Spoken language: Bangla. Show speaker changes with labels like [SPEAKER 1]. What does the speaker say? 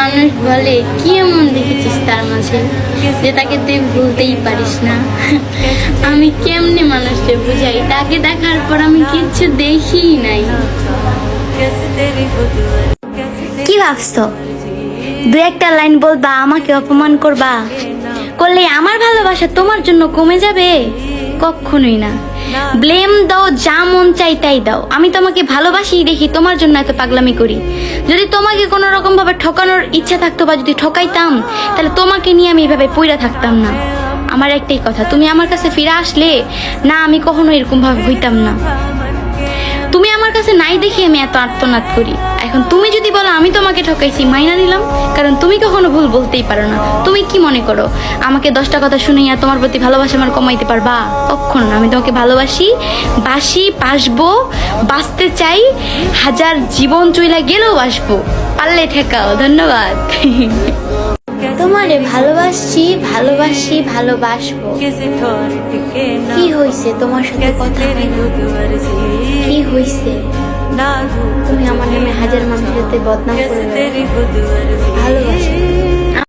[SPEAKER 1] মানুষ বলে, কি এমন দেখেছিস তার মাঝে যে তাকে তুই ভুলতেই পারিস না? আমি কেমনে মানুষকে বুঝাই? তাকে দেখার পর আমি কিচ্ছু দেখিই নাই।
[SPEAKER 2] কি ভাবছ? দু একটা লাইন বলবা, আমাকে অপমান করবা? করলে আমার ভালোবাসা তোমার জন্য কমে যাবে? কখনোই না। ব্লেম দাও যা চাই তাই দাও। আমি তোমাকে ভালোবাসি দেখি, তোমার জন্য এত পাগলামি করি। যদি তোমাকে কোনো রকম ভাবে ঠকানোর ইচ্ছা থাকতো বা যদি ঠকাইতাম, তাহলে তোমাকে নিয়ে আমি এভাবে পইরা থাকতাম না। আমার একটাই কথা, তুমি আমার কাছে ফিরে আসলে, না, আমি কখনো এরকম ভাবে হইতাম না। তুমি আমার কাছে নাই দেখি আমি এত আর্তনাদ করি। এখন তুমি যদি বলো, আমি তোমাকে ঠকাইছি, মাইনা নিলাম। কারণ তুমি কখনো ভুল বলতেই পারো না। তুমি কি মনে করো? আমাকে দশটা কথা শুনাইয়া তোমার প্রতি ভালোবাসা আমার কমাইতে পারবা? কখনো? আমি তোমাকে ভালোবাসি, বাসি, বাসবো, বাঁচতে চাই, হাজার জীবন চইলা গেলেও বাসবো। পারলে ঠেকাও, ধন্যবাদ। তোমারে ভালোবাসছি ভালোবাসি ভালোবাসবো। কি হইছে তোমার সাথে কথা? কি হইছে? তুমি আমার নামে হাজার মানুষের সাথে বদনাম করে